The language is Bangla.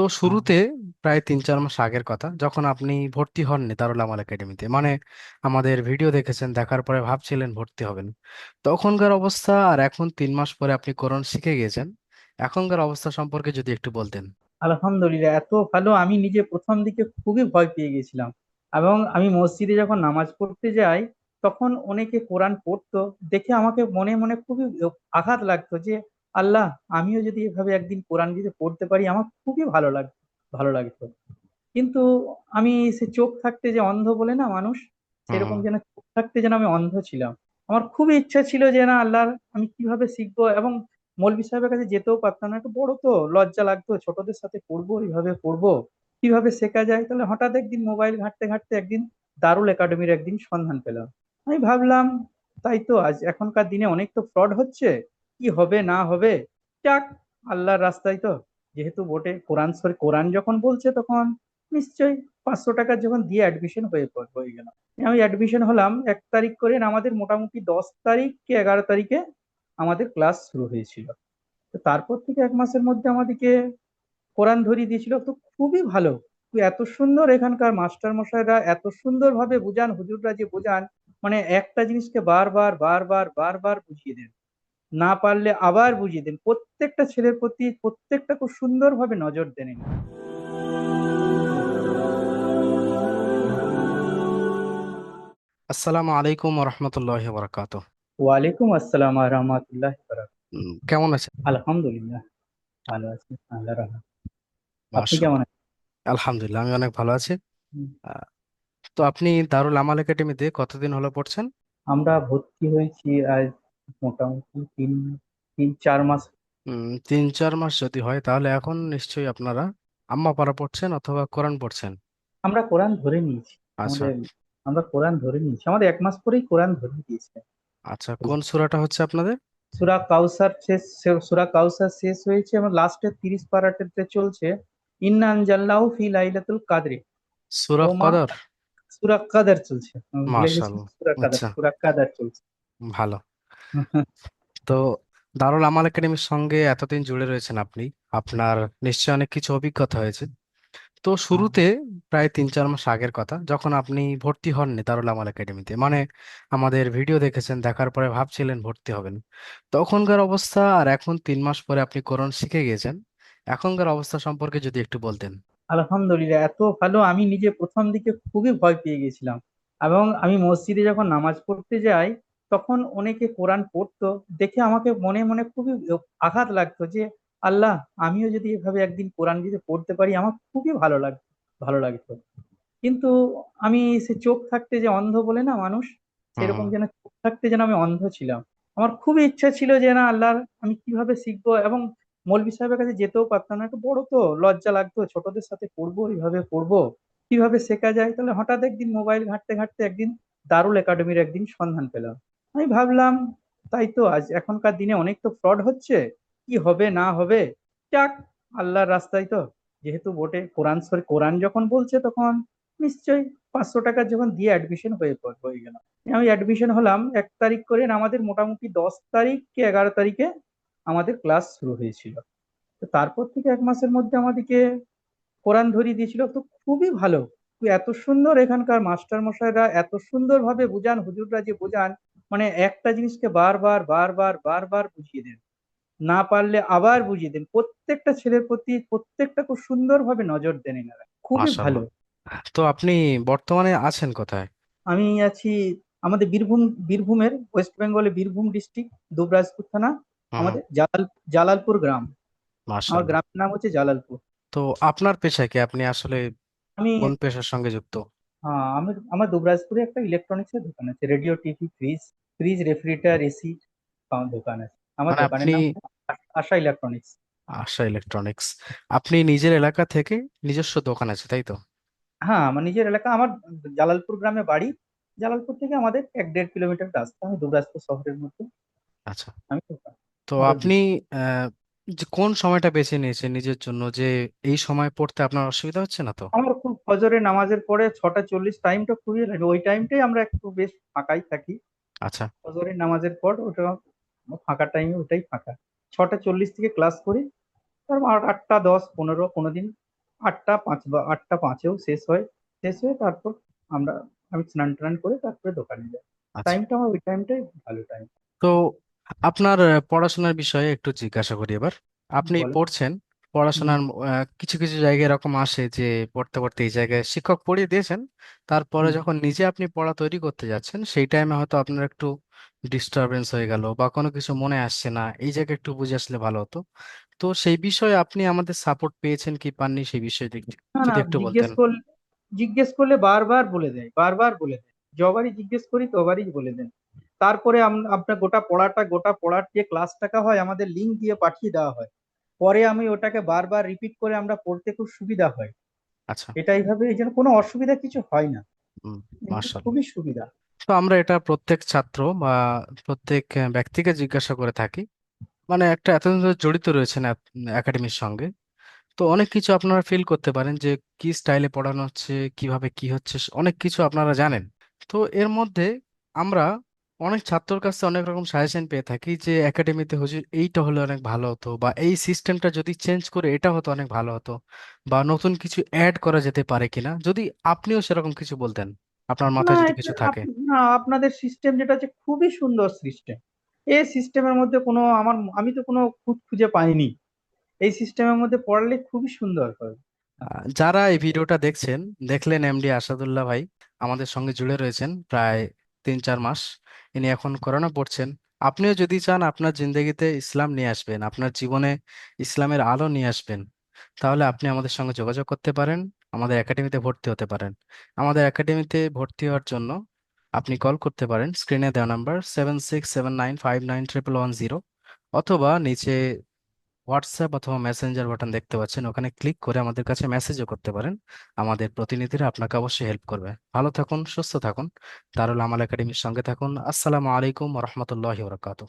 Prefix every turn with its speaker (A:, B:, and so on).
A: তো শুরুতে প্রায় তিন চার মাস আগের কথা যখন আপনি ভর্তি হননি দারুল আমাল একাডেমিতে মানে আমাদের ভিডিও দেখেছেন দেখার পরে ভাবছিলেন ভর্তি হবেন। তখনকার অবস্থা আর এখন তিন মাস পরে আপনি কোরআন শিখে গিয়েছেন এখনকার অবস্থা সম্পর্কে যদি একটু বলতেন।
B: আলহামদুলিল্লাহ এত ভালো আমি নিজে প্রথম দিকে খুবই ভয় পেয়ে গেছিলাম এবং আমি মসজিদে যখন নামাজ পড়তে যাই তখন অনেকে কোরআন পড়তো দেখে আমাকে মনে মনে খুবই আঘাত লাগতো যে আল্লাহ আমিও যদি এভাবে একদিন কোরআন যদি পড়তে পারি আমার খুবই ভালো লাগতো ভালো লাগতো। কিন্তু আমি সে চোখ থাকতে যে অন্ধ বলে না মানুষ সেরকম যেন চোখ থাকতে যেন আমি অন্ধ ছিলাম। আমার খুবই ইচ্ছা ছিল যে না আল্লাহর আমি কীভাবে শিখব এবং মৌলভী সাহেবের কাছে যেতেও পারতাম না। একটু বড় তো লজ্জা লাগতো ছোটদের সাথে পড়ব এইভাবে পড়ব কীভাবে শেখা যায়? তাহলে হঠাৎ একদিন মোবাইল ঘাঁটতে ঘাঁটতে একদিন দারুল একাডেমির একদিন সন্ধান পেলাম। আমি ভাবলাম তাই তো আজ এখনকার দিনে অনেক তো ফ্রড হচ্ছে কি হবে, না হবে, যাক, আল্লাহর রাস্তায় তো। যেহেতু বটে, কোরআন শরীফ, কোরআন যখন বলছে তখন নিশ্চয়ই পাঁচশো টাকা যখন দিয়ে অ্যাডমিশন হয়ে হয়ে গেল আমি অ্যাডমিশন হলাম এক তারিখ করে আমাদের মোটামুটি দশ তারিখ কি এগারো তারিখে আমাদের ক্লাস শুরু হয়েছিল। তো তারপর থেকে এক মাসের মধ্যে আমাদেরকে কোরআন ধরিয়ে দিয়েছিল। তো খুবই ভালো। এত সুন্দর এখানকার মাস্টার মশাইরা, এত সুন্দর ভাবে বুঝান, হুজুররা যে বোঝান মানে একটা জিনিসকে বারবার বারবার বারবার বুঝিয়ে দেন। না পারলে আবার বুঝিয়ে দেন। প্রত্যেকটা ছেলের প্রতি প্রত্যেকটা খুব সুন্দর ভাবে নজর দেন।
A: আসসালামু আলাইকুম রহমতুল্লাহ বরকাত
B: ওয়ালাইকুম আসসালাম রহমতুল্লাহ
A: কেমন আছেন?
B: আলহামদুলিল্লাহ ভালো আছি আল্লাহ রহমান আপনি কেমন আছেন?
A: আলহামদুলিল্লাহ আমি অনেক ভালো আছি। তো আপনি দারুল আমাল একাডেমিতে কতদিন হলো পড়ছেন?
B: আমরা ভর্তি হয়েছি আজ মোটামুটি তিন তিন চার মাস।
A: উম, তিন চার মাস যদি হয় তাহলে এখন নিশ্চয়ই আপনারা আম্মা পারা পড়ছেন অথবা কোরআন পড়ছেন?
B: আমরা কোরআন ধরে নিয়েছি।
A: আচ্ছা।
B: আমাদের আমরা কোরআন ধরে নিয়েছি। আমাদের এক মাস পরেই কোরআন ধরে দিয়েছে
A: আচ্ছা কোন সূরাটা হচ্ছে আপনাদের?
B: সূরা কাউসার শেষ সূরা কাউসার শেষ হয়েছে আমার লাস্টের তিরিশ পারাটাতে চলছে ইন্না আনজালনাহু ফি লাইলাতুল কাদরি।
A: সূরা
B: ওমা
A: কদর?
B: সূরা কাদার চলছে। আমি ভুলে গেছি
A: মাশাআল্লাহ।
B: সূরা কাদার
A: আচ্ছা।
B: সূরা কাদার চলছে।
A: ভালো। তো দারুল আমাল একাডেমির সঙ্গে এতদিন জুড়ে রয়েছেন আপনি। আপনার নিশ্চয়ই অনেক কিছু অভিজ্ঞতা হয়েছে। তো শুরুতে প্রায় তিন চার মাস আগের কথা যখন আপনি ভর্তি হননি দারুল আমাল একাডেমিতে মানে আমাদের ভিডিও দেখেছেন দেখার পরে ভাবছিলেন ভর্তি হবেন। তখনকার অবস্থা আর এখন তিন মাস পরে আপনি কোরআন শিখে গিয়েছেন। এখনকার অবস্থা সম্পর্কে যদি একটু বলতেন।
B: আলহামদুলিল্লাহ এত ভালো আমি নিজে প্রথম দিকে খুবই ভয় পেয়ে গেছিলাম এবং আমি মসজিদে যখন নামাজ পড়তে যাই তখন অনেকে কোরআন পড়তো দেখে আমাকে মনে মনে খুবই আঘাত লাগতো যে আল্লাহ আমিও যদি এভাবে একদিন কোরআন যদি পড়তে পারি আমার খুবই ভালো লাগতো ভালো লাগতো। কিন্তু আমি সে চোখ থাকতে যে অন্ধ বলে না মানুষ সেরকম যেন চোখ থাকতে যেন আমি অন্ধ ছিলাম। আমার খুবই ইচ্ছা ছিল যে না আল্লাহর আমি কীভাবে শিখব? এবং মৌলভী সাহেবের কাছে যেতেও পারতাম না। একটু বড় তো লজ্জা লাগতো ছোটদের সাথে পড়ব এইভাবে পড়ব কীভাবে শেখা যায়? তাহলে হঠাৎ একদিন মোবাইল ঘাঁটতে ঘাঁটতে একদিন দারুল একাডেমির একদিন সন্ধান পেলাম। আমি ভাবলাম, তাই তো আজ এখনকার দিনে অনেক তো ফ্রড হচ্ছে, কি হবে না হবে? যাক, আল্লাহর রাস্তায় তো। যেহেতু বটে, কোরআন শরীফ কোরআন যখন বলছে তখন নিশ্চয়ই পাঁচশো টাকা যখন দিয়ে অ্যাডমিশন হয়ে হয়ে গেল। আমি অ্যাডমিশন হলাম, এক তারিখ করে আমাদের মোটামুটি দশ তারিখ কি এগারো তারিখে আমাদের ক্লাস শুরু হয়েছিল। তো তারপর থেকে এক মাসের মধ্যে আমাদেরকে কোরআন ধরিয়ে দিয়েছিল। তো খুবই ভালো। এত সুন্দর এখানকার মাস্টার মশাইরা এত সুন্দর ভাবে বুঝান, হুজুররা যে বোঝান মানে একটা জিনিসকে বারবার বারবার বারবার বুঝিয়ে দেন। না পারলে আবার বুঝিয়ে দেন। প্রত্যেকটা ছেলের প্রতি প্রত্যেকটা খুব সুন্দর ভাবে নজর দেন এনারা। খুবই ভালো।
A: তো আপনি বর্তমানে আছেন কোথায়?
B: আমি আছি আমাদের বীরভূম বীরভূমের ওয়েস্ট বেঙ্গলে বীরভূম ডিস্ট্রিক্ট দুবরাজপুর থানা আমাদের জালাল জালালপুর গ্রাম। আমার
A: মাশাআল্লাহ
B: গ্রামের নাম হচ্ছে জালালপুর।
A: তো আপনার পেশা কি আপনি আসলে
B: আমি
A: কোন পেশার সঙ্গে যুক্ত?
B: আহ, আমি আমার দুবরাজপুরে একটা ইলেকট্রনিক্স এর দোকান আছে radio TV fridge fridge refrigerator AC দোকান আছে। আমার
A: মানে
B: দোকানের
A: আপনি
B: নাম আশা ইলেকট্রনিক্স
A: আশা ইলেকট্রনিক্স আপনি নিজের এলাকা থেকে নিজস্ব দোকান আছে তাই তো?
B: হ্যাঁ আমার নিজের এলাকা আমার জালালপুর গ্রামে বাড়ি। জালালপুর থেকে আমাদের এক দেড় কিলোমিটার রাস্তা আমি দুবরাজপুর শহরের মধ্যে।
A: আচ্ছা।
B: আমি
A: তো আপনি যে কোন সময়টা বেছে নিয়েছে নিজের জন্য? যে এই সময় পড়তে আপনার অসুবিধা হচ্ছে না তো?
B: আমার খুব ফজরের নামাজের পরে ছটা চল্লিশ টাইমটা খুবই লাগে। ওই টাইমটাই আমরা একটু বেশ ফাঁকাই থাকি।
A: আচ্ছা।
B: ফজরের নামাজের পর ওটা ফাঁকা টাইমে ওটাই ফাঁকা। ছটা চল্লিশ থেকে ক্লাস করি। তারপর আট- আটটা দশ পনেরো কোনোদিন আটটা পাঁচ বা আটটা পাঁচেও শেষ হয়। শেষ হয়ে তারপর আমরা আমি স্নান টান করে তারপরে দোকানে যাই।
A: আচ্ছা।
B: টাইমটা আমার ওই টাইমটাই ভালো টাইম
A: তো আপনার পড়াশোনার বিষয়ে একটু জিজ্ঞাসা করি এবার। আপনি
B: বলো
A: পড়ছেন পড়াশোনার আহ, কিছু কিছু জায়গায় এরকম আসে যে পড়তে পড়তে এই জায়গায় শিক্ষক পড়িয়ে দিয়েছেন তারপরে
B: হুম।
A: যখন নিজে আপনি পড়া তৈরি করতে যাচ্ছেন সেই টাইমে হয়তো আপনার একটু ডিস্টারবেন্স হয়ে গেল বা কোনো কিছু মনে আসছে না এই জায়গায় একটু বুঝে আসলে ভালো হতো। তো সেই বিষয়ে আপনি আমাদের সাপোর্ট পেয়েছেন কি পাননি সেই বিষয়ে যদি
B: না না
A: যদি একটু
B: জিজ্ঞেস
A: বলতেন।
B: করলে জিজ্ঞেস করলে বারবার বলে দেয় বারবার বলে দেয়। যবারই জিজ্ঞেস করি তবারই বলে দেন। তারপরে আপনার গোটা পড়াটা গোটা পড়ার যে ক্লাস টাকা হয় আমাদের লিঙ্ক দিয়ে পাঠিয়ে দেওয়া হয়। পরে আমি ওটাকে বারবার রিপিট করে আমরা পড়তে খুব সুবিধা হয়।
A: আচ্ছা।
B: এটা এইভাবে এই জন্য কোনো অসুবিধা কিছু হয় না। খুবই সুবিধা।
A: তো আমরা এটা প্রত্যেক ছাত্র বা প্রত্যেক ব্যক্তিকে জিজ্ঞাসা করে থাকি। মানে একটা এতদিন ধরে জড়িত রয়েছেন একাডেমির সঙ্গে। তো অনেক কিছু আপনারা ফিল করতে পারেন যে কি স্টাইলে পড়ানো হচ্ছে কীভাবে কি হচ্ছে অনেক কিছু আপনারা জানেন। তো এর মধ্যে আমরা অনেক ছাত্রর কাছে অনেক রকম সাজেশন পেয়ে থাকি যে একাডেমিতে হুজুর এইটা হলে অনেক ভালো হতো বা এই সিস্টেমটা যদি চেঞ্জ করে এটা হতো অনেক ভালো হতো বা নতুন কিছু অ্যাড করা যেতে পারে কিনা। যদি আপনিও সেরকম কিছু বলতেন আপনার
B: না
A: মাথায় যদি
B: এটা
A: কিছু থাকে।
B: আপ- না আপনাদের সিস্টেম যেটা আছে খুবই সুন্দর সিস্টেম এই সিস্টেমের মধ্যে কোনো আমার আমি তো কোনো খুঁত খুঁজে পাইনি। এই সিস্টেমের মধ্যে পড়ালে খুবই সুন্দর হয়।
A: আহ, যারা এই ভিডিওটা দেখছেন দেখলেন এমডি আসাদুল্লাহ ভাই আমাদের সঙ্গে জুড়ে রয়েছেন। প্রায় তিন চার মাস ইনি এখন করোনা পড়ছেন। আপনিও যদি চান আপনার জিন্দগিতে ইসলাম নিয়ে আসবেন, আপনার জীবনে ইসলামের আলো নিয়ে আসবেন, তাহলে আপনি আমাদের সঙ্গে যোগাযোগ করতে পারেন, আমাদের একাডেমিতে ভর্তি হতে পারেন। আমাদের একাডেমিতে ভর্তি হওয়ার জন্য আপনি কল করতে পারেন, স্ক্রিনে দেওয়া number seven six seven nine five nine triple one zero অথবা নিচে হোয়াটসঅ্যাপ অথবা মেসেঞ্জার বাটন দেখতে পাচ্ছেন। ওখানে ক্লিক করে আমাদের কাছে মেসেজও করতে পারেন। আমাদের প্রতিনিধিরা আপনাকে অবশ্যই হেল্প করবে। ভালো থাকুন, সুস্থ থাকুন। দারুল আমাল একাডেমির সঙ্গে থাকুন। আসসালামু আলাইকুম রহমতুল্লাহ বরকাত